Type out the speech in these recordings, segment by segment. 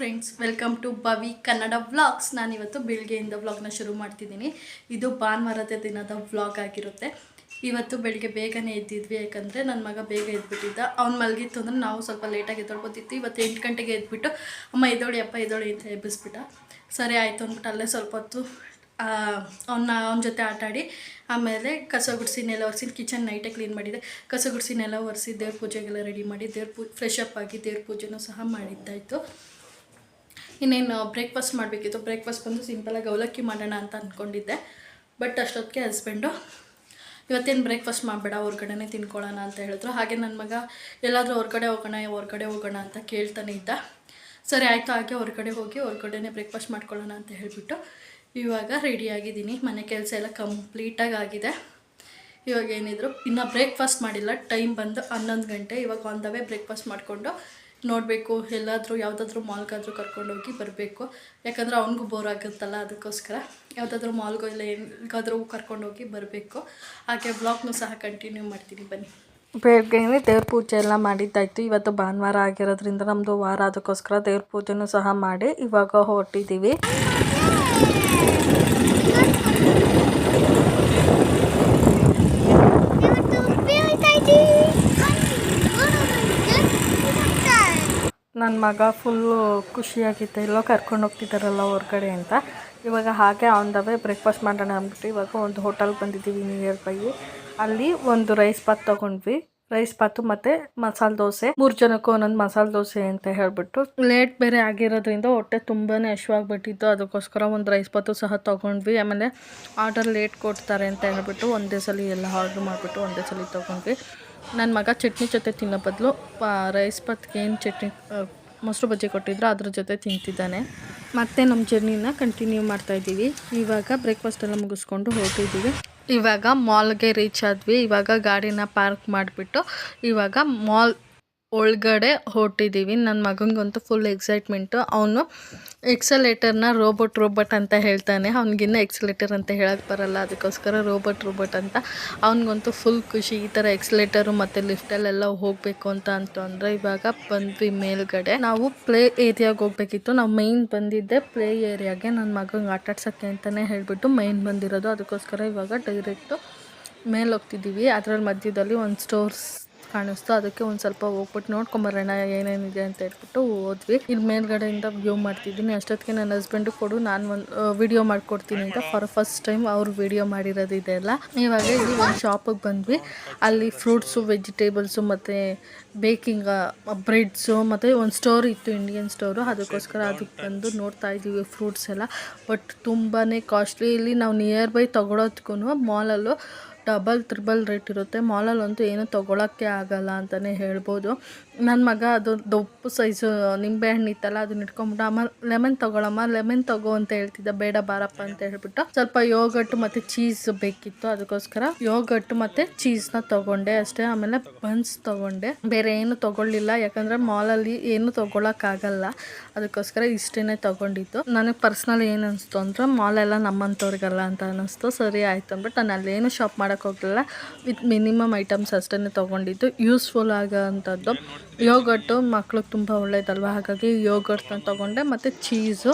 Friends welcome to Bavi Kannada vlogs ನಾನಿವತ್ತು ಬೆಳಗ್ಗೆಯಿಂದ ವ್ಲಾಗ್ನ ಶುರು ಮಾಡ್ತಿದ್ದೀನಿ. ಇದು ಭಾನುವಾರದ ದಿನದ ವ್ಲಾಗ್ ಆಗಿರುತ್ತೆ. ಇವತ್ತು ಬೆಳಗ್ಗೆ ಬೇಗನೆ ಎದ್ದಿದ್ವಿ, ಯಾಕಂದರೆ ನನ್ನ ಮಗ ಬೇಗ ಎದ್ಬಿಟ್ಟಿದ್ದ. ಅವ್ನು ಮಲಗಿತ್ತು ಅಂದರೆ ನಾವು ಸ್ವಲ್ಪ ಲೇಟಾಗಿ ಎದ್ದೊಳ್ಬೋದಿತ್ತು ಇವತ್ತು ಎಂಟು ಗಂಟೆಗೆ ಎದ್ಬಿಟ್ಟು, ಅಮ್ಮ ಎದೋಳಿ ಅಪ್ಪ ಎದೋಳಿ ಅಂತ ಎಬ್ಬಿಸ್ಬಿಟ್ಟ. ಸರಿ, ಆಯಿತು ಅಂದ್ಬಿಟ್ಟು ಅಲ್ಲೇ ಸ್ವಲ್ಪ ಹೊತ್ತು ಅವನ್ನ ಅವನ ಜೊತೆ ಆಟಾಡಿ ಆಮೇಲೆ ಕಸ ಗುಡಿಸಿ ನೆಲ ಒರೆಸಿ ಕಿಚನ್ ನೈಟೇ ಕ್ಲೀನ್ ಮಾಡಿದೆ. ಕಸ ಗುಡಿಸಿ ನೆಲ ಒರೆಸಿ ದೇವ್ರ ಪೂಜೆಗೆಲ್ಲ ರೆಡಿ ಮಾಡಿ, ದೇವ್ರ ಪೂ ಫ್ರೆಶ್ ಅಪ್ ಆಗಿ ದೇವ್ರ ಪೂಜೆನೂ ಸಹ ಮಾಡಿದ್ದಾಯಿತು. ಇನ್ನೇನು ಬ್ರೇಕ್ಫಾಸ್ಟ್ ಮಾಡಬೇಕಿತ್ತು. ಬ್ರೇಕ್ಫಾಸ್ಟ್ ಬಂದು ಸಿಂಪಲಾಗಿ ಅವಲಕ್ಕಿ ಮಾಡೋಣ ಅಂತ ಅಂದ್ಕೊಂಡಿದ್ದೆ ಬಟ್ ಅಷ್ಟೊತ್ತಿಗೆ ಹಸ್ಬೆಂಡು ಇವತ್ತೇನು ಬ್ರೇಕ್ಫಾಸ್ಟ್ ಮಾಡಬೇಡ ಹೊರ್ಗಡೆನೇ ತಿನ್ಕೊಳ್ಳೋಣ ಅಂತ ಹೇಳಿದ್ರು. ಹಾಗೆ ನನ್ನ ಮಗ, ಎಲ್ಲಾದರೂ ಹೊರ್ಗಡೆ ಹೋಗೋಣ ಹೊರ್ಗಡೆ ಹೋಗೋಣ ಅಂತ ಕೇಳ್ತಾನೆ ಇದ್ದ. ಸರಿ ಆಯಿತು, ಹಾಗೆ ಹೊರ್ಗಡೆ ಹೋಗಿ ಹೊರ್ಗಡೆನೇ ಬ್ರೇಕ್ಫಾಸ್ಟ್ ಮಾಡ್ಕೊಳ್ಳೋಣ ಅಂತ ಹೇಳಿಬಿಟ್ಟು ಇವಾಗ ರೆಡಿಯಾಗಿದ್ದೀನಿ ಮನೆ ಕೆಲಸ ಎಲ್ಲ ಕಂಪ್ಲೀಟಾಗಿ ಆಗಿದೆ. ಇವಾಗ ಏನಿದ್ರು, ಇನ್ನು ಬ್ರೇಕ್ಫಾಸ್ಟ್ ಮಾಡಿಲ್ಲ. ಟೈಮ್ ಬಂದು ಹನ್ನೊಂದು ಗಂಟೆ. ಇವಾಗ ಆನ್ ದ ವೇ ಬ್ರೇಕ್ಫಾಸ್ಟ್ ಮಾಡಿಕೊಂಡು ನೋಡಬೇಕು, ಎಲ್ಲಾದರೂ ಯಾವುದಾದ್ರೂ ಮಾಲ್ಗಾದರೂ ಕರ್ಕೊಂಡೋಗಿ ಬರಬೇಕು. ಯಾಕಂದರೆ ಅವನಿಗೂ ಬೋರ್ ಆಗುತ್ತಲ್ಲ ಅದಕ್ಕೋಸ್ಕರ. ಯಾವುದಾದ್ರೂ ಮಾಲ್ಗೋ ಇಲ್ಲ ಕರ್ಕೊಂಡು ಕರ್ಕೊಂಡೋಗಿ ಬರಬೇಕು. ಹಾಗೆ ಬ್ಲಾಗ್ನೂ ಸಹ ಕಂಟಿನ್ಯೂ ಮಾಡ್ತೀನಿ, ಬನ್ನಿ. ಬೆಳಗ್ಗೆನೆ ದೇವ್ರ ಪೂಜೆ ಎಲ್ಲ ಮಾಡಿದ್ದಾಯಿತು. ಇವತ್ತು ಭಾನುವಾರ ಆಗಿರೋದ್ರಿಂದ ನಮ್ಮದು ವಾರ, ಅದಕ್ಕೋಸ್ಕರ ದೇವ್ರ ಪೂಜೆನೂ ಸಹ ಮಾಡಿ ಇವಾಗ ಹೊರಟಿದ್ದೀವಿ. ನನ್ನ ಮಗ ಫುಲ್ಲು ಖುಷಿಯಾಗಿತ್ತು. ಎಲ್ಲೋ ಕರ್ಕೊಂಡು ಹೋಗ್ತಿದ್ದಾರಲ್ಲ ಹೊರ್ಗಡೆ ಅಂತ. ಇವಾಗ ಹಾಗೆ ಆನ್ ದ ವೇ ಬ್ರೇಕ್ಫಾಸ್ಟ್ ಮಾಡೋಣ ಅಂದ್ಬಿಟ್ಟು ಇವಾಗ ಒಂದು ಹೋಟೆಲ್ಗೆ ಬಂದಿದ್ದೀವಿ ನಿಯರ್ ಬೈ ಅಲ್ಲಿ ಒಂದು ರೈಸ್ ಬಾತ್ ತೊಗೊಂಡ್ವಿ. ರೈಸ್ ಬಾತು ಮತ್ತು ಮಸಾಲೆ ದೋಸೆ. ಮೂರು ಜನಕ್ಕೂ ಒಂದೊಂದು ಮಸಾಲೆ ದೋಸೆ ಅಂತ ಹೇಳ್ಬಿಟ್ಟು ಲೇಟ್ ಬೇರೆ ಆಗಿರೋದ್ರಿಂದ ಹೊಟ್ಟೆ ತುಂಬಾ ಹಶ್ವಾಗ್ಬಿಟ್ಟಿತ್ತು ಅದಕ್ಕೋಸ್ಕರ ಒಂದು ರೈಸ್ ಬಾತು ಸಹ ತೊಗೊಂಡ್ವಿ. ಆಮೇಲೆ ಆರ್ಡರ್ ಲೇಟ್ ಕೊಡ್ತಾರೆ ಅಂತ ಹೇಳ್ಬಿಟ್ಟು ಒಂದೇ ಸಲ ಎಲ್ಲ ಆರ್ಡ್ರ್ ಮಾಡಿಬಿಟ್ಟು ಒಂದೇ ಸಲ ತೊಗೊಂಡ್ವಿ. ನನ್ನ ಮಗ ಚಟ್ನಿ ಜೊತೆ ತಿನ್ನೋ ಬದಲು ರೈಸ್ ಬಾತ್ಗೆ ಏನು ಚಟ್ನಿ ಮೊಸರು ಬಜ್ಜಿ ಕೊಟ್ಟಿದ್ರು, ಅದ್ರ ಜೊತೆ ತಿಂತಿದ್ದಾನೆ. ಮತ್ತೆ ನಮ್ಮ ಜರ್ನಿನ ಕಂಟಿನ್ಯೂ ಮಾಡ್ತಾ ಇದ್ದೀವಿ. ಇವಾಗ ಬ್ರೇಕ್ಫಾಸ್ಟ್ ಎಲ್ಲ ಮುಗಿಸ್ಕೊಂಡು ಹೊರಟಿದ್ದೀವಿ ಇವಾಗ ಮಾಲ್ಗೆ ರೀಚ್ ಆದ್ವಿ. ಇವಾಗ ಗಾಡಿನ ಪಾರ್ಕ್ ಮಾಡಿಬಿಟ್ಟು ಇವಾಗ ಮಾಲ್ ಒಳಗಡೆ ಹೊರಟಿದ್ದೀವಿ ನನ್ನ ಮಗನಿಗಂತೂ ಫುಲ್ ಎಕ್ಸೈಟ್ಮೆಂಟು ಅವನು ಎಕ್ಸಲೇಟರ್ನ ರೋಬೋಟ್ ರೋಬೋಟ್ ಅಂತ ಹೇಳ್ತಾನೆ. ಅವ್ನಿಗಿನ್ನ ಎಕ್ಸಲೇಟರ್ ಅಂತ ಹೇಳಕ್ಕೆ ಬರಲ್ಲ. ಅದಕ್ಕೋಸ್ಕರ ರೋಬೋಟ್ ರೋಬೋಟ್ ಅಂತ. ಅವನಿಗಂತೂ ಫುಲ್ ಖುಷಿ. ಈ ಥರ ಎಕ್ಸಲೇಟರು ಮತ್ತು ಲಿಫ್ಟಲ್ಲೆಲ್ಲ ಹೋಗಬೇಕು ಅಂತ ಅಂತಂದರೆ ಇವಾಗ ಬಂದ್ವಿ ಮೇಲ್ಗಡೆ. ನಾವು ಪ್ಲೇ ಏರಿಯಾಗೆ ಹೋಗ್ಬೇಕಿತ್ತು. ನಾವು ಮೈನ್ ಬಂದಿದ್ದೆ ಪ್ಲೇ ಏರಿಯಾಗೆ ನನ್ನ ಮಗಂಗೆ ಆಟಾಡ್ಸೋಕ್ಕೆ ಅಂತಲೇ ಹೇಳಿಬಿಟ್ಟು ಮೈನ್ ಬಂದಿರೋದು. ಅದಕ್ಕೋಸ್ಕರ ಇವಾಗ ಡೈರೆಕ್ಟು ಮೇಲೆ ಹೋಗ್ತಿದ್ದೀವಿ ಅದರ ಮಧ್ಯದಲ್ಲಿ ಒಂದು ಸ್ಟೋರ್ಸ್ ಕಾಣಿಸ್ತು. ಅದಕ್ಕೆ ಒಂದು ಸ್ವಲ್ಪ ಹೋಗ್ಬಿಟ್ಟು ನೋಡ್ಕೊಂಬರೋಣ ಏನೇನಿದೆ ಅಂತ ಹೇಳ್ಬಿಟ್ಟು ಹೋದ್ವಿ. ಇಲ್ಲಿ ಮೇಲ್ಗಡೆಯಿಂದ ವ್ಯೂ ಮಾಡ್ತಿದ್ದೀನಿ. ಅಷ್ಟೊತ್ತಿಗೆ ನನ್ನ ಹಸ್ಬೆಂಡು ಕೊಡು, ನಾನು ಒಂದು ವಿಡಿಯೋ ಮಾಡ್ಕೊಡ್ತೀನಿ ಅಂತ ಫಾರ್ ಫಸ್ಟ್ ಟೈಮ್ ಅವ್ರು ವಿಡಿಯೋ ಮಾಡಿರೋದು ಇದೆಲ್ಲ ಇವಾಗ ಇಲ್ಲಿ ಒಂದು ಶಾಪಿಗೆ ಬಂದ್ವಿ. ಅಲ್ಲಿ ಫ್ರೂಟ್ಸು ವೆಜಿಟೇಬಲ್ಸು ಮತ್ತು ಬೇಕಿಂಗ್ ಬ್ರೆಡ್ಸು ಮತ್ತು ಒಂದು ಸ್ಟೋರ್ ಇತ್ತು ಇಂಡಿಯನ್ ಸ್ಟೋರು ಅದಕ್ಕೋಸ್ಕರ ಅದಕ್ಕೆ ಬಂದು ನೋಡ್ತಾ ಇದ್ದೀವಿ ಫ್ರೂಟ್ಸ್ ಎಲ್ಲ. ಬಟ್ ತುಂಬಾ ಕಾಸ್ಟ್ಲಿ ಇಲ್ಲಿ ನಾವು ನಿಯರ್ ಬೈ ತೊಗೊಳೋದ್ಗೂ ಮಾಲಲ್ಲೂ ಡಬಲ್ ತ್ರಿಬಲ್ ರೇಟ್ ಇರುತ್ತೆ. ಮಾಲಲ್ಲಂತೂ ಏನು ತೊಗೊಳಕ್ಕೆ ಆಗಲ್ಲ ಅಂತಲೇ ಹೇಳ್ಬೋದು. ನನ್ನ ಮಗ ಅದು ದೊಪ್ಪು ಸೈಜು ನಿಂಬೆಹಣ್ಣು ಇತ್ತಲ್ಲ ಅದನ್ನ ಇಟ್ಕೊಂಡ್ಬಿಟ್ಟು ಅಮ್ಮ ಲೆಮನ್ ತಗೊಳಮ್ಮ ಲೆಮನ್ ತಗೋ ಅಂತ ಹೇಳ್ತಿದ್ದ, ಬೇಡ ಬಾರಪ್ಪ ಅಂತ ಹೇಳ್ಬಿಟ್ಟು ಸ್ವಲ್ಪ ಯೋಗಟ್ಟು ಮತ್ತು ಚೀಸ್ ಬೇಕಿತ್ತು, ಅದಕ್ಕೋಸ್ಕರ ಯೋಗಟ್ಟು ಮತ್ತು ಚೀಸ್ನ ತಗೊಂಡೆ ಅಷ್ಟೇ. ಆಮೇಲೆ ಬನ್ಸ್ ತಗೊಂಡೆ. ಬೇರೆ ಏನು ತಗೊಳ್ಳಿಲ್ಲ, ಯಾಕಂದರೆ ಮಾಲಲ್ಲಿ ಏನು ತೊಗೊಳಕ್ಕಾಗಲ್ಲ. ಅದಕ್ಕೋಸ್ಕರ ಇಷ್ಟೇ ತಗೊಂಡಿದ್ದು. ನನಗೆ ಪರ್ಸ್ನಲ್ ಏನು ಅನ್ಸ್ತು ಅಂದ್ರೆ ಮಾಲೆಲ್ಲ ನಮ್ಮಂಥವ್ರಿಗಲ್ಲ ಅಂತ ಅನ್ನಿಸ್ತು ಸರಿ ಆಯ್ತು ಅಂದ್ಬಿಟ್ಟು ನಾನು ಅಲ್ಲೇನು ಶಾಪ್ ಮಾಡೋಕ್ಕೆ ಹೋಗಲಿಲ್ಲ. ವಿತ್ ಮಿನಿಮಮ್ ಐಟಮ್ಸ್ ಅಷ್ಟೇ ತಗೊಂಡಿದ್ದು. ಯೂಸ್ಫುಲ್ ಆಗೋವಂಥದ್ದು ಯೋಗಟ್ಟು ಮಕ್ಳಿಗೆ ತುಂಬ ಒಳ್ಳೆಯದಲ್ವ ಹಾಗಾಗಿ ಯೋಗಟ್ನ ತೊಗೊಂಡೆ, ಮತ್ತು ಚೀಸು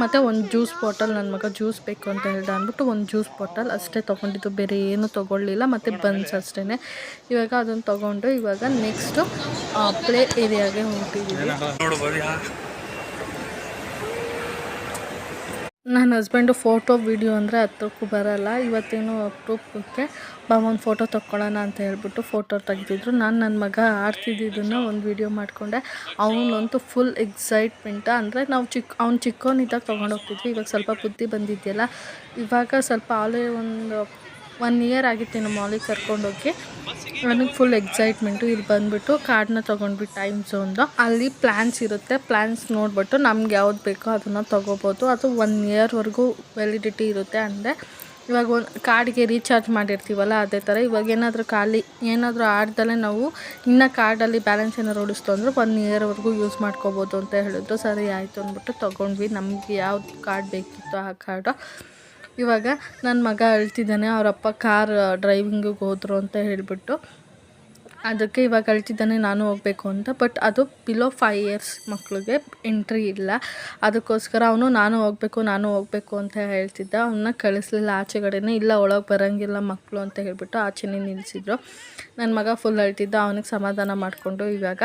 ಮತ್ತು ಒಂದು ಜ್ಯೂಸ್ ಬಾಟಲ್ ನನ್ನ ಮಗ ಜ್ಯೂಸ್ ಬೇಕು ಅಂತ ಹೇಳ್ದ ಅಂದ್ಬಿಟ್ಟು ಒಂದು ಜ್ಯೂಸ್ ಬಾಟಲ್ ಅಷ್ಟೇ ತೊಗೊಂಡಿದ್ದು, ಬೇರೆ ಏನೂ ತೊಗೊಳ್ಳಿಲ್ಲ, ಮತ್ತು ಬನ್ಸ್ ಅಷ್ಟೇ ಇವಾಗ ಅದನ್ನು ತೊಗೊಂಡು ಇವಾಗ ನೆಕ್ಸ್ಟು ಪ್ಲೇ ಏರಿಯಾಗೆ ಹೊರಟಿದ್ದೀವಿ ನನ್ನ ಹಸ್ಬೆಂಡು ಫೋಟೋ ವಿಡಿಯೋ ಅಂದರೆ ಹತ್ರಕ್ಕೂ ಬರಲ್ಲ. ಇವತ್ತೇನು ಅಪರೂಪಕ್ಕೆ ಬಾ ಫೋಟೋ ತಕ್ಕೊಳ್ಳೋಣ ಅಂತ ಹೇಳ್ಬಿಟ್ಟು ಫೋಟೋ ತೆಗೆದಿದ್ರು. ನಾನು ನನ್ನ ಮಗ ಆಡ್ತಿದ್ದಿದ್ದನ್ನು ಒಂದು ವಿಡಿಯೋ ಮಾಡಿಕೊಂಡೆ. ಅವನಂತೂ ಫುಲ್ ಎಕ್ಸೈಟ್ಮೆಂಟ ಅಂದರೆ ನಾವು ಚಿಕ್ಕ ಅವ್ನು ಚಿಕ್ಕವನಿದ್ದಾಗ ತೊಗೊಂಡೋಗ್ತಿದ್ವಿ ಇವಾಗ ಸ್ವಲ್ಪ ಬುದ್ಧಿ ಬಂದಿದೆಯಲ್ಲ. ಇವಾಗ ಸ್ವಲ್ಪ ಆಲೇ ಒಂದು ಒನ್ ಇಯರ್ ಆಗಿತ್ತು ನಮ್ಮ ಮಾಲಿಗೆ ಕರ್ಕೊಂಡೋಗಿ. ನನಗೆ ಫುಲ್ ಎಕ್ಸೈಟ್ಮೆಂಟು ಇಲ್ಲಿ ಬಂದುಬಿಟ್ಟು ಕಾರ್ಡ್ನ ತೊಗೊಂಡ್ವಿ ಟೈಮ್ ಝೋನ್ದು ಅಲ್ಲಿ ಪ್ಲ್ಯಾನ್ಸ್ ಇರುತ್ತೆ. ಪ್ಲ್ಯಾನ್ಸ್ ನೋಡಿಬಿಟ್ಟು ನಮ್ಗೆ ಯಾವ್ದು ಬೇಕೋ ಅದನ್ನು ತೊಗೋಬೋದು. ಅದು ಒನ್ ಇಯರ್ವರೆಗೂ ವ್ಯಾಲಿಡಿಟಿ ಇರುತ್ತೆ ಅಂದರೆ ಇವಾಗ ಒಂದು ಕಾರ್ಡ್ಗೆ ರೀಚಾರ್ಜ್ ಮಾಡಿರ್ತೀವಲ್ಲ, ಅದೇ ಥರ ಇವಾಗ ಏನಾದರೂ ಖಾಲಿ, ಏನಾದರೂ ಆಡ್ದಲ್ಲೇ ನಾವು ಇನ್ನೂ ಕಾರ್ಡಲ್ಲಿ ಬ್ಯಾಲೆನ್ಸ್ ಏನಾದ್ರು ಉಳಿಸ್ತು ಅಂದರೆ ಒನ್ ಇಯರ್ವರೆಗೂ ಯೂಸ್ ಮಾಡ್ಕೋಬೋದು ಅಂತ ಹೇಳಿದ್ರು. ಸರಿ, ಆಯಿತು ಅಂದ್ಬಿಟ್ಟು ತೊಗೊಂಡ್ವಿ. ನಮಗೆ ಯಾವ್ದು ಕಾರ್ಡ್ ಬೇಕಿತ್ತು ಆ ಕಾರ್ಡು ಇವಾಗ ನನ್ನ ಮಗ ಅಳ್ತಿದ್ದಾನೆ ಅವರಪ್ಪ ಕಾರ್ ಡ್ರೈವಿಂಗಿಗೆ ಹೋದರು ಅಂತ ಹೇಳಿಬಿಟ್ಟು. ಅದಕ್ಕೆ ಇವಾಗ ಅಳ್ತಿದ್ದಾನೆ, ನಾನು ಹೋಗಬೇಕು ಅಂತ. ಬಟ್ ಅದು ಬಿಲೋ ಫೈವ್ ಇಯರ್ಸ್ ಮಕ್ಕಳಿಗೆ ಎಂಟ್ರಿ ಇಲ್ಲ. ಅದಕ್ಕೋಸ್ಕರ ಅವನು ನಾನು ಹೋಗಬೇಕು ನಾನು ಹೋಗಬೇಕು ಅಂತ ಹೇಳ್ತಿದ್ದ. ಅವನ್ನ ಕಳಿಸ್ಲಿಲ್ಲ, ಆಚೆಗಡೆನೇ ಇಲ್ಲ, ಒಳಗೆ ಬರೋಂಗಿಲ್ಲ ಮಕ್ಕಳು ಅಂತ ಹೇಳಿಬಿಟ್ಟು ಆಚೆನೇ ನಿಲ್ಲಿಸಿದ್ರು ನನ್ನ ಮಗ ಫುಲ್ ಅಳ್ತಿದ್ದ, ಅವನಿಗೆ ಸಮಾಧಾನ ಮಾಡಿಕೊಂಡು ಇವಾಗ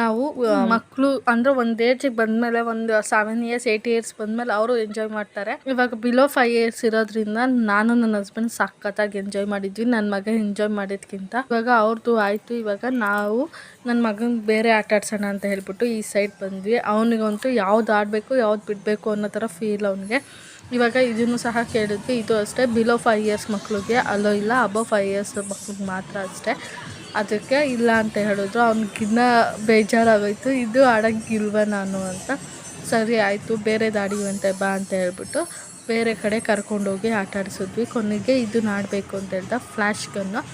ನಾವು ಮಕ್ಕಳು ಅಂದ್ರೆ ಒಂದು ಏಜಿಗೆ ಬಂದಮೇಲೆ ಒಂದು ಸೆವೆನ್ ಇಯರ್ಸ್ ಏಯ್ಟ್ ಇಯರ್ಸ್ ಬಂದಮೇಲೆ ಅವರು ಎಂಜಾಯ್ ಮಾಡ್ತಾರೆ. ಇವಾಗ ಬಿಲೋ ಫೈವ್ ಇಯರ್ಸ್ ಇರೋದ್ರಿಂದ ನಾನು ನನ್ನ ಹಸ್ಬೆಂಡ್ ಸಖತ್ತಾಗಿ ಎಂಜಾಯ್ ಮಾಡಿದ್ವಿ ನನ್ನ ಮಗ ಎಂಜಾಯ್ ಮಾಡಿದ್ಕಿಂತ. ಇವಾಗ ಅವ್ರದ್ದು ಆಯಿತು ಇವಾಗ ನಾವು ನನ್ನ ಮಗನ ಬೇರೆ ಆಟ ಆಡ್ಸೋಣ ಅಂತ ಹೇಳ್ಬಿಟ್ಟು ಈ ಸೈಡ್ ಬಂದ್ವಿ. ಅವನಿಗಂತೂ ಯಾವ್ದು ಆಡಬೇಕು ಯಾವ್ದು ಬಿಡಬೇಕು ಅನ್ನೋ ಥರ ಫೀಲ್ ಅವನಿಗೆ. ಇವಾಗ ಇದನ್ನು ಸಹ ಕೇಳಿದ್ವಿ ಇದು ಅಷ್ಟೇ ಬಿಲೋ ಫೈವ್ ಇಯರ್ಸ್ ಮಕ್ಕಳಿಗೆ ಅಲ್ಲೋ ಇಲ್ಲ ಅಬೋ ಫೈವ್ ಇಯರ್ಸ್ ಮಕ್ಳಿಗೆ ಮಾತ್ರ ಅಷ್ಟೇ. ಅದಕ್ಕೆ ಇಲ್ಲ ಅಂತ ಹೇಳಿದ್ರು. ಅವ್ನಿಗಿನ್ನ ಬೇಜಾರಾಗೋಯ್ತು. ಇದು ಆಡೋಂಗಿಲ್ವ ನಾನು ಅಂತ. ಸರಿ ಆಯಿತು, ಬೇರೆ ದಾಡಿವಂತೆ ಬಾ ಅಂತ ಹೇಳ್ಬಿಟ್ಟು ಬೇರೆ ಕಡೆ ಕರ್ಕೊಂಡೋಗಿ ಆಟ ಆಡಿಸಿದ್ವಿ. ಕೊನೆಗೆ ಇದನ್ನ ಆಡಬೇಕು ಅಂತ ಹೇಳ್ದ. Flash gun.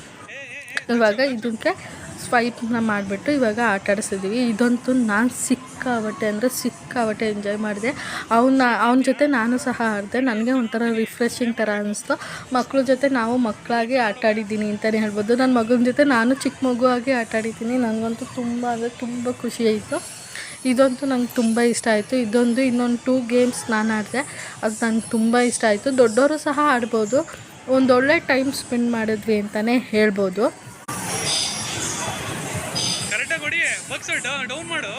ಇವಾಗ ಇದಕ್ಕೆ ಸ್ವೈಪ್ನ ಮಾಡಿಬಿಟ್ಟು ಇವಾಗ ಆಟ ಆಡಿಸಿದ್ವಿ. ಇದಂತೂ ನಾನು ಸಿಕ್ಕಾಬಟ್ಟೆ ಅಂದರೆ ಸಿಕ್ಕಾಬಟ್ಟೆ ಎಂಜಾಯ್ ಮಾಡಿದೆ. ಅವನ್ನ ಅವನ ಜೊತೆ ನಾನು ಸಹ ಆಡಿದೆ. ನನಗೆ ಒಂಥರ ರಿಫ್ರೆಶಿಂಗ್ ಥರ ಅನ್ನಿಸ್ತು ಮಕ್ಕಳ ಜೊತೆ ನಾವು ಮಕ್ಕಳಾಗಿ ಆಟ ಆಡಿದ್ದೀನಿ ಅಂತಲೇ ಹೇಳ್ಬೋದು. ನನ್ನ ಮಗನ ಜೊತೆ ನಾನು ಚಿಕ್ಕ ಮಗುವಾಗಿ ಆಟ ಆಡಿದ್ದೀನಿ. ನನಗಂತೂ ತುಂಬ ಅಂದರೆ ತುಂಬ ಖುಷಿ ಆಯಿತು. ಇದಂತೂ ನಂಗೆ ತುಂಬ ಇಷ್ಟ ಆಯಿತು. ಇದೊಂದು ಇನ್ನೊಂದು ಟೂ ಗೇಮ್ಸ್ ನಾನು ಆಡಿದೆ. ಅದು ನಂಗೆ ತುಂಬ ಇಷ್ಟ ಆಯಿತು. ದೊಡ್ಡವರು ಸಹ ಆಡ್ಬೋದು. ಒಂದೊಳ್ಳೆ ಟೈಮ್ ಸ್ಪೆಂಡ್ ಮಾಡಿದ್ವಿ ಅಂತಲೇ ಹೇಳ್ಬೋದು. ಕರೆಕ್ಟಾಗಿ ಹೊಡಿ ಡೌನ್ ಮಾಡು.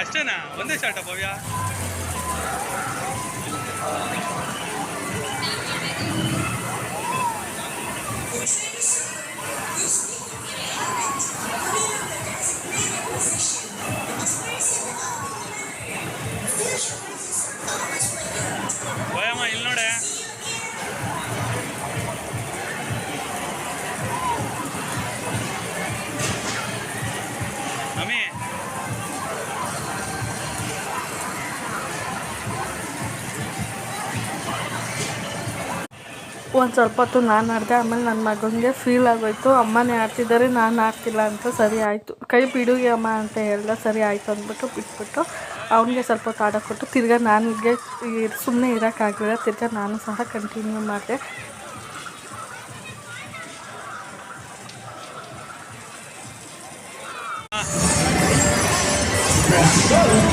ಅಷ್ಟೇನಾ? ಒಂದೇ ಶಾಟ ಭವ್ಯ? ಭಯಮ್ಮ ಇಲ್ಲಿ ನೋಡೆ. ಒಂದು ಸ್ವಲ್ಪ ಹೊತ್ತು ನಾನು ಆಡಿದೆ, ಆಮೇಲೆ ನನ್ನ ಮಗನಿಗೆ ಫೀಲ್ ಆಗೋಯ್ತು, ಅಮ್ಮನೇ ಆಡ್ತಿದ್ದಾರೆ ನಾನು ಆಡ್ತಿಲ್ಲ ಅಂತ ಸರಿ ಆಯಿತು. ಕೈ ಬಿಡುಗೆ ಅಮ್ಮ ಅಂತ ಹೇಳ್ದೆ ಸರಿ ಆಯಿತು ಅಂದ್ಬಿಟ್ಟು ಬಿಟ್ಬಿಟ್ಟು ಅವನಿಗೆ ಸ್ವಲ್ಪ ಹೊತ್ತು ಆಡೋಕ್ಕೊಟ್ಟು ತಿರ್ಗಾ ನನಗೆ ಸುಮ್ಮನೆ ಇರೋಕ್ಕಾಗಲಿಲ್ಲ ತಿರ್ಗಾ ನಾನು ಸಹ ಕಂಟಿನ್ಯೂ ಮಾಡಿದೆ. ಒಂದು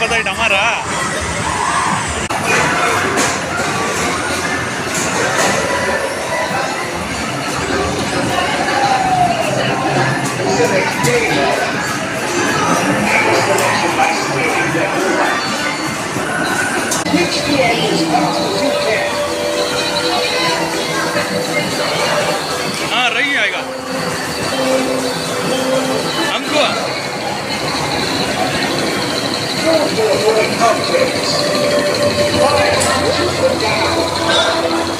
पता है हमारा with objects. My conscience down.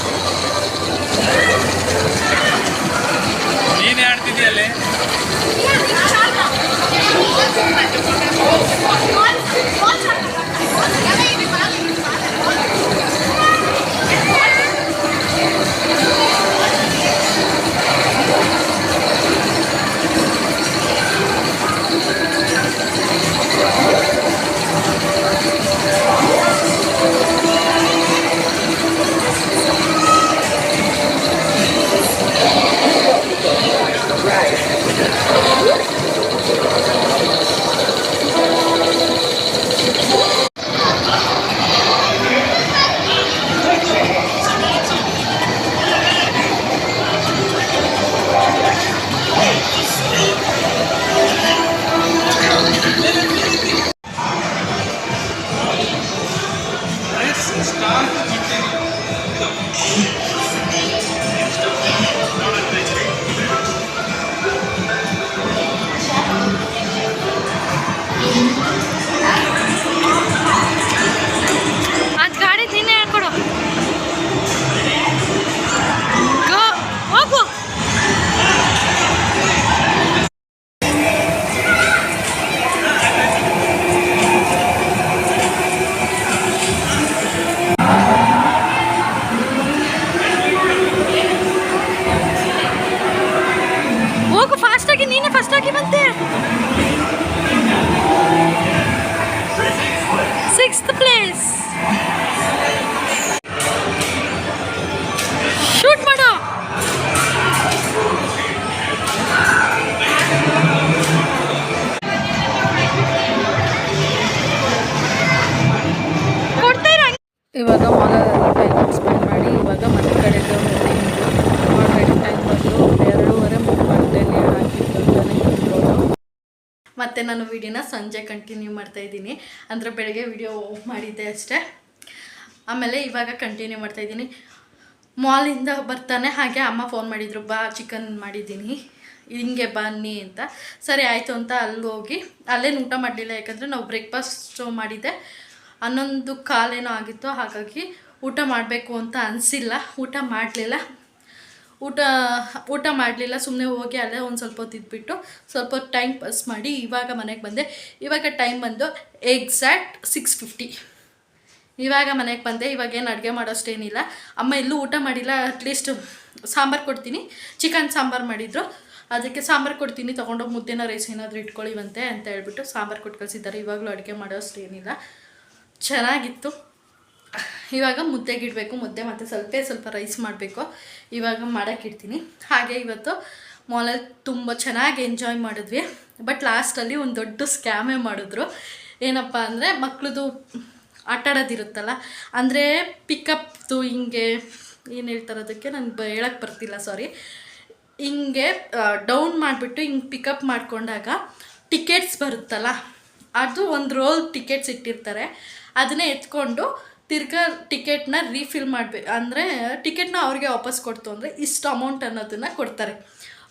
ಮತ್ತು ನಾನು ವಿಡಿಯೋನ ಸಂಜೆ ಕಂಟಿನ್ಯೂ ಮಾಡ್ತಾ ಇದ್ದೀನಿ. ಅಂದರೆ ಬೆಳಗ್ಗೆ ವಿಡಿಯೋ ಮಾಡಿದ್ದೆ ಅಷ್ಟೇ. ಆಮೇಲೆ ಇವಾಗ ಕಂಟಿನ್ಯೂ ಮಾಡ್ತಾ ಇದ್ದೀನಿ. ಮಾಲಿಂದ ಬರ್ತಾನೆ, ಹಾಗೆ ಅಮ್ಮ ಫೋನ್ ಮಾಡಿದರು, ಬಾ ಚಿಕನ್ ಮಾಡಿದ್ದೀನಿ. ಹಿಂಗೆ ಬನ್ನಿ ಅಂತ. ಸರಿ, ಆಯಿತು ಅಂತ ಅಲ್ಲಿ ಹೋಗಿ, ಅಲ್ಲೇನು ಊಟ ಮಾಡಲಿಲ್ಲ, ಯಾಕಂದರೆ ನಾವು ಬ್ರೇಕ್ಫಾಸ್ಟು ಮಾಡಿದ್ದೆ. ಹನ್ನೊಂದು ಕಾಲೇನೋ ಆಗಿತ್ತು, ಹಾಗಾಗಿ ಊಟ ಮಾಡಬೇಕು ಅಂತ ಅನಿಸಿಲ್ಲ. ಊಟ ಮಾಡಲಿಲ್ಲ. ಊಟ ಊಟ ಮಾಡಲಿಲ್ಲ ಸುಮ್ಮನೆ ಹೋಗಿ ಅಲ್ಲೇ ಒಂದು ಸ್ವಲ್ಪ ಹೊತ್ತು ಇದ್ಬಿಟ್ಟು ಸ್ವಲ್ಪ ಟೈಮ್ ಪಾಸ್ ಮಾಡಿ ಇವಾಗ ಮನೆಗೆ ಬಂದೆ. ಇವಾಗ ಟೈಮ್ ಬಂದು ಎಕ್ಸಾಕ್ಟ್ ಸಿಕ್ಸ್ ಫಿಫ್ಟಿ ಇವಾಗ ಮನೆಗೆ ಬಂದೆ, ಇವಾಗ ಏನು ಅಡುಗೆ ಮಾಡೋಷ್ಟೇನಿಲ್ಲ. ಅಮ್ಮ ಎಲ್ಲೂ ಊಟ ಮಾಡಿಲ್ಲ ಅಟ್ಲೀಸ್ಟ್ ಸಾಂಬಾರು ಕೊಡ್ತೀನಿ. ಚಿಕನ್ ಸಾಂಬಾರು ಮಾಡಿದ್ರು. ಅದಕ್ಕೆ ಸಾಂಬಾರು ಕೊಡ್ತೀನಿ, ತೊಗೊಂಡೋಗಿ ಮುದ್ದೆನ ರೈಸ್ ಏನಾದರೂ ಇಟ್ಕೊಳ್ಳಿವಂತೆ ಅಂತ ಹೇಳ್ಬಿಟ್ಟು ಸಾಂಬಾರು ಕೊಟ್ಟು ಕಳಿಸಿದ್ದಾರೆ. ಇವಾಗಲೂ ಅಡುಗೆ ಮಾಡೋಷ್ಟೇನಿಲ್ಲ. ಚೆನ್ನಾಗಿತ್ತು. ಇವಾಗ ಮುದ್ದೆಗೆ ಇಡಬೇಕು ಮುದ್ದೆ ಮತ್ತು ಸ್ವಲ್ಪ ಸ್ವಲ್ಪ ರೈಸ್ ಮಾಡಬೇಕು. ಇವಾಗ ಮಾಡೋಕ್ಕಿಡ್ತೀನಿ ಹಾಗೆ ಇವತ್ತು ಮಾಲಲ್ಲಿ ತುಂಬ ಚೆನ್ನಾಗಿ ಎಂಜಾಯ್ ಮಾಡಿದ್ವಿ. ಬಟ್ ಲಾಸ್ಟಲ್ಲಿ ಒಂದು ದೊಡ್ಡ ಸ್ಕ್ಯಾಮೇ ಮಾಡಿದ್ರು. ಏನಪ್ಪ ಅಂದರೆ ಮಕ್ಳದ್ದು ಆಟಾಡೋದಿರುತ್ತಲ್ಲ ಅಂದರೆ ಪಿಕಪ್ದು ಹಿಂಗೆ, ಏನು ಹೇಳ್ತಾರೆ ಅದಕ್ಕೆ? ಬ ಹೇಳಕ್ಕೆ ಬರ್ತಿಲ್ಲ ಸಾರಿ ಹಿಂಗೆ ಡೌನ್ ಮಾಡಿಬಿಟ್ಟು ಹಿಂಗೆ ಪಿಕಪ್ ಮಾಡಿಕೊಂಡಾಗ ಟಿಕೆಟ್ಸ್ ಬರುತ್ತಲ್ಲ, ಅದು ಒಂದು ರೋಲ್ ಟಿಕೆಟ್ಸ್ ಇಟ್ಟಿರ್ತಾರೆ. ಅದನ್ನೇ ಎತ್ಕೊಂಡು ತಿರ್ಗಾ ಟಿಕೆಟ್ನ ರೀಫಿಲ್ ಮಾಡಬೇಕು ಅಂದರೆ ಟಿಕೆಟ್ನ ಅವ್ರಿಗೆ ವಾಪಸ್ ಕೊಡ್ತು ಅಂದರೆ ಇಷ್ಟು ಅಮೌಂಟ್ ಅನ್ನೋದನ್ನು ಕೊಡ್ತಾರೆ.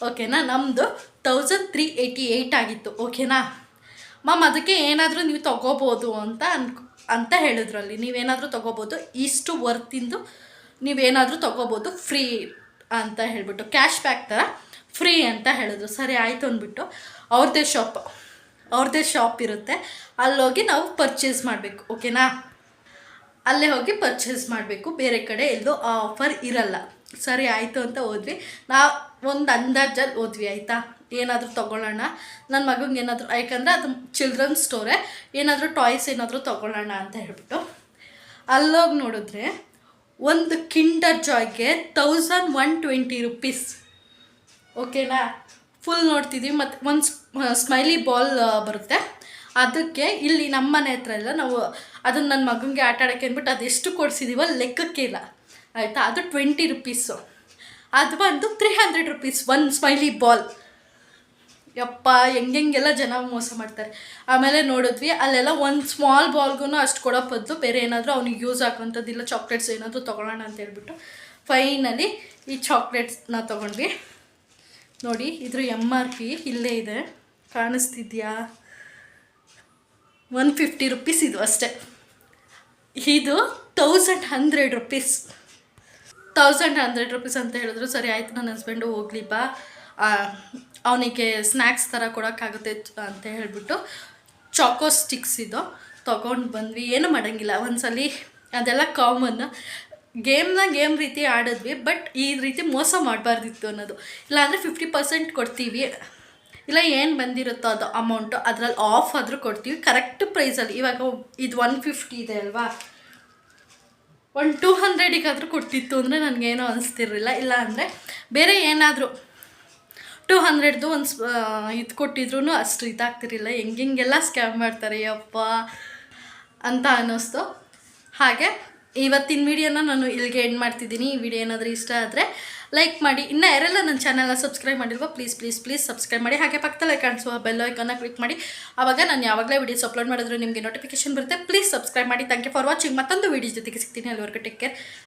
ಓಕೆನಾ ನಮ್ಮದು ತೌಸಂಡ್ ತ್ರೀ ಏಯ್ಟಿ ಏಯ್ಟ್ ಆಗಿತ್ತು. ಓಕೆನಾ ಮ್ಯಾಮ್ ಅದಕ್ಕೆ ಏನಾದರೂ ನೀವು ತೊಗೋಬೋದು ಅಂತ ಅನ್ ಅಂತ ಹೇಳಿದ್ರು ಅಲ್ಲಿ ನೀವೇನಾದರೂ ತೊಗೋಬೋದು, ಇಷ್ಟು ವರ್ತಿಂದು ನೀವೇನಾದರೂ ತೊಗೋಬೋದು ಫ್ರೀ ಅಂತ ಹೇಳಿಬಿಟ್ಟು ಕ್ಯಾಶ್ ಬ್ಯಾಕ್ ಥರ ಫ್ರೀ ಅಂತ ಹೇಳಿದ್ರು. ಸರಿ, ಆಯಿತು ಅಂದ್ಬಿಟ್ಟು ಅವ್ರದ್ದೇ ಶಾಪ್ ಅವ್ರದ್ದೇ ಶಾಪ್ ಇರುತ್ತೆ. ಅಲ್ಲೋಗಿ ನಾವು ಪರ್ಚೇಸ್ ಮಾಡಬೇಕು. ಓಕೆನಾ ಅಲ್ಲೇ ಹೋಗಿ ಪರ್ಚೇಸ್ ಮಾಡಬೇಕು. ಬೇರೆ ಕಡೆ ಎಲ್ಲೂ ಆ ಆಫರ್ ಇರಲ್ಲ. ಸರಿ, ಆಯಿತು ಅಂತ ಹೋದ್ವಿ. ನಾವು ಒಂದು ಅಂದಾಜಲ್ಲಿ ಹೋದ್ವಿ, ಆಯಿತಾ? ಏನಾದರೂ ತೊಗೊಳ್ಳೋಣ. ನನ್ನ ಮಗಂಗೆ ಏನಾದರೂ ಯಾಕಂದರೆ ಅದು ಚಿಲ್ಡ್ರನ್ ಸ್ಟೋರೇ ಏನಾದರೂ ಟಾಯ್ಸ್ ಏನಾದರೂ ತೊಗೊಳ್ಳೋಣ ಅಂತ ಹೇಳ್ಬಿಟ್ಟು. ಅಲ್ಲೋಗಿ ನೋಡಿದ್ರೆ ಒಂದು ಕಿಂಡರ್ ಜಾಯ್ಗೆ ತೌಸಂಡ್ ಒನ್ ಟ್ವೆಂಟಿ ರುಪೀಸ್ ಓಕೆನಾ ಫುಲ್ ನೋಡ್ತಿದ್ವಿ. ಮತ್ತು ಒಂದು ಸ್ಮೈಲಿ ಬಾಲ್ ಬರುತ್ತೆ. ಅದಕ್ಕೆ ಇಲ್ಲಿ ನಮ್ಮ ಮನೆ ಹತ್ರ ಎಲ್ಲ ನಾವು ಅದನ್ನು ನನ್ನ ಮಗನಿಗೆ ಆಟ ಆಡೋಕ್ಕೆ ಅಂದ್ಬಿಟ್ಟು ಅದೆಷ್ಟು ಕೊಡಿಸಿದೀವೋ ಲೆಕ್ಕಕ್ಕೆ ಇಲ್ಲ. ಆಯಿತಾ? ಅದು ಟ್ವೆಂಟಿ ರುಪೀಸು ಅದು ಬಂದು three hundred rupees one smiley ball ಯಪ್ಪ ಹೆಂಗೆಲ್ಲ ಜನ ಮೋಸ ಮಾಡ್ತಾರೆ. ಆಮೇಲೆ ನೋಡಿದ್ವಿ, ಅಲ್ಲೆಲ್ಲ ಒಂದು ಸ್ಮಾಲ್ ಬಾಲ್ಗೂ ಅಷ್ಟು ಕೊಡೋ ಬದಲು ಬೇರೆ ಏನಾದರೂ ಅವ್ನಿಗೆ ಯೂಸ್ ಆಗೋಂಥದ್ದಿಲ್ಲ ಚಾಕ್ಲೇಟ್ಸ್ ಏನಾದರೂ ತೊಗೊಳ್ಳೋಣ ಅಂತ ಹೇಳ್ಬಿಟ್ಟು ಫೈನಲಿ ಈ ಚಾಕ್ಲೇಟ್ಸ್ನ ತೊಗೊಂಡ್ವಿ. ನೋಡಿ, ಇದ್ರ ಎಂ ಆರ್ ಪಿ ಇಲ್ಲೇ ಇದೆ. ಕಾಣಿಸ್ತಿದ್ಯಾ? ಒನ್ ಫಿಫ್ಟಿ ರುಪೀಸ್ ಇದು ಅಷ್ಟೇ. ಇದು thousand hundred rupees thousand hundred rupees ಅಂತ ಹೇಳಿದ್ರು, ಸರಿ ಆಯಿತು, ನನ್ನ ಹಸ್ಬೆಂಡು ಹೋಗ್ಲಿ ಬಾ. ಅವನಿಗೆ ಸ್ನ್ಯಾಕ್ಸ್ ಥರ ಕೊಡೋಕ್ಕಾಗುತ್ತೆ ಅಂತ ಹೇಳಿಬಿಟ್ಟು ಚಾಕೋ ಸ್ಟಿಕ್ಸ್ ಇದು ತೊಗೊಂಡು ಬಂದ್ವಿ. ಏನೂ ಮಾಡೋಂಗಿಲ್ಲ, ಒಂದ್ಸಲಿ ಅದೆಲ್ಲ ಕಾಮನ್ ಗೇಮ್ನ ಗೇಮ್ ರೀತಿ ಆಡಿದ್ವಿ ಬಟ್ ಈ ರೀತಿ ಮೋಸ ಮಾಡಬಾರ್ದಿತ್ತು ಅನ್ನೋದು. ಇಲ್ಲಾಂದರೆ ಫಿಫ್ಟಿ ಪರ್ಸೆಂಟ್ ಕೊಡ್ತೀವಿ. ಇಲ್ಲ ಏನು ಬಂದಿರುತ್ತೋ ಅದು ಅಮೌಂಟು ಅದರಲ್ಲಿ ಆಫ್ ಆದರೂ ಕೊಡ್ತೀವಿ. ಕರೆಕ್ಟ್ ಪ್ರೈಸಲ್ಲಿ ಇವಾಗ ಇದು ಒನ್ ಫಿಫ್ಟಿ ಇದೆ ಅಲ್ವಾ? ಒಂದು ಟೂ ಹಂಡ್ರೆಡಿಗಾದರೂ ಕೊಟ್ಟಿತ್ತು ಅಂದರೆ ನನಗೇನೋ ಅನಿಸ್ತಿರಲಿಲ್ಲ. ಇಲ್ಲ ಅಂದರೆ ಬೇರೆ ಏನಾದರೂ ಟೂ ಹಂಡ್ರೆಡ್ದು ಒಂದು ಇದು ಕೊಟ್ಟಿದ್ರು ಅಷ್ಟು ಇದಾಗ್ತಿರಲಿಲ್ಲ. ಹೆಂಗೆಲ್ಲ ಸ್ಕ್ಯಾಮ್ ಮಾಡ್ತಾರೆ, ಯಪ್ಪ, ಅಂತ ಅನ್ನಿಸ್ತು. ಹಾಗೆ ಇವತ್ತಿನ ವಿಡಿಯೋನ ನಾನು ಇಲ್ಲಿಗೆ ಎಂಡ್ ಮಾಡ್ತಿದ್ದೀನಿ. ಈ ವಿಡಿಯೋ ಏನಾದರೂ ಇಷ್ಟ ಆದರೆ ಲೈಕ್ ಮಾಡಿ, ಇನ್ನೂ ಯಾರೆಲ್ಲ ನನ್ನ ಚಾನಲ್ನ ಸಬ್ಸ್ಕ್ರೈಬ್ ಮಾಡಿಲ್ವೋ ಪ್ಲೀಸ್ ಪ್ಲೀಸ್ ಪ್ಲೀಸ್ ಸಬ್ಸ್ಕ್ರೈಬ್ ಮಾಡಿ. ಹಾಗೆ ಪಕ್ಕದಲ್ಲೇ ಕಾಣಿಸುವ ಬೆಲ್ ಐಕನ್ನ ಕ್ಲಿಕ್ ಮಾಡಿ. ಆವಾಗ ನಾನು ಯಾವಾಗಲೇ ವೀಡಿಯೋಸ್ ಅಪ್ಲೋಡ್ ಮಾಡಿದ್ರು ನಿಮಗೆ ನೋಟಿಫಿಕೇಶನ್ ಬರುತ್ತೆ. ಪ್ಲೀಸ್ ಸಬ್ಸ್ಕ್ರೈಬ್ ಮಾಡಿ. ಥ್ಯಾಂಕ್ ಯು ಫಾರ್ ವಾಚಿಂಗ್ ಮತ್ತೊಂದು ವೀಡಿಯೋ ಜೊತೆಗೆ ಸಿಗ್ತೀನಿ. ಅಲ್ಲಿವರೆಗೂ ಟೇಕ್ ಕೇರ್